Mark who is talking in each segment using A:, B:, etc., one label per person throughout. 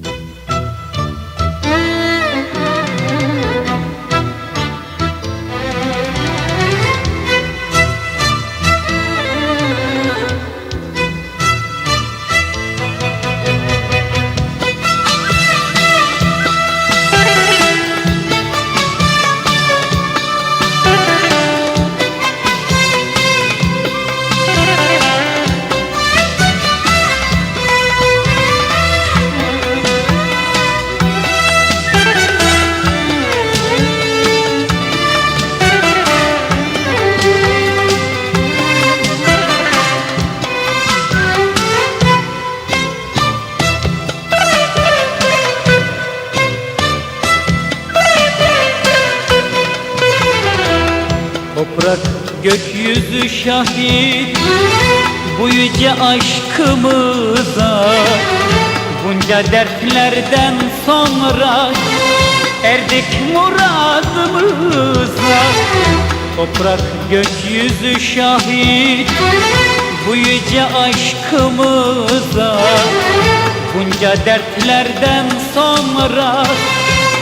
A: Mm-hmm. Toprak gökyüzü şahit Bu yüce aşkımıza. Bunca dertlerden sonra Erdik muradımıza. Toprak gökyüzü şahit Bu yüce aşkımıza. Bunca dertlerden sonra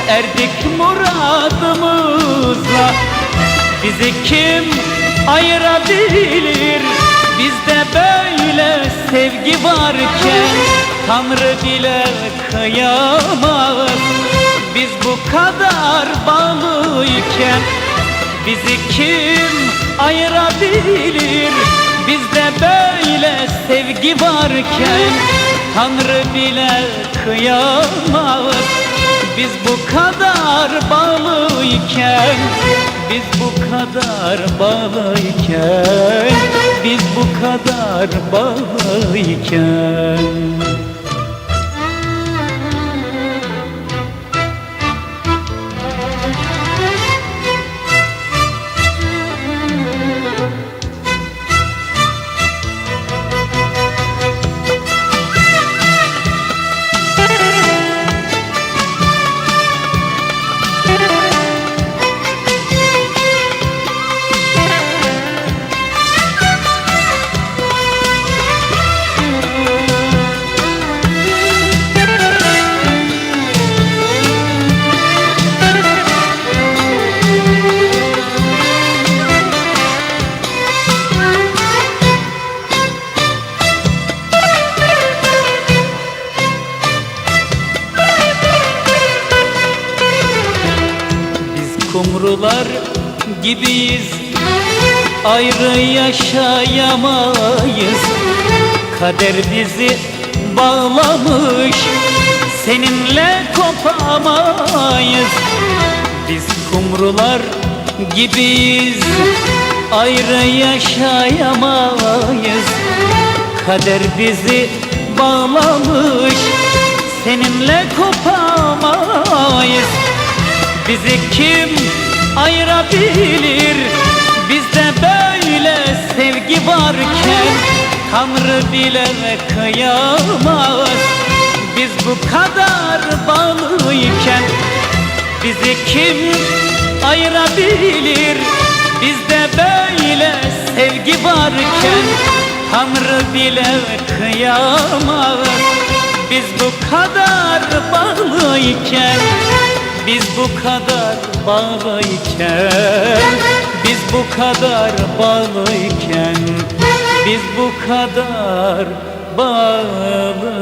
A: Erdik muradımıza Bizi kim ayırabilir? Bizde böyle sevgi varken Tanrı bile kıyamaz. Biz bu kadar bağlıyken Bizi kim ayırabilir? Bizde böyle sevgi varken Tanrı bile kıyamaz biz bu kadar bağlıyken Biz bu kadar bağlıyken Biz bu kadar bağlıyken Biz kumrular gibiyiz. Ayrı yaşayamayız. Kader bizi bağlamış. Seninle kopamayız. Biz kumrular gibiyiz. Ayrı yaşayamayız. Kader bizi bağlamış. Seninle kopamayız. Bizi kim ayırabilir. Bizde böyle sevgi varken Tanrı bile kıyamaz. Biz bu kadar bağlıyken Bizi kim ayırabilir? Bizde böyle sevgi varken Tanrı bile kıyamaz. Biz bu kadar bağlıyken bu kadar bağlıyken Biz bu kadar bağlıyken Biz bu kadar bağlıyken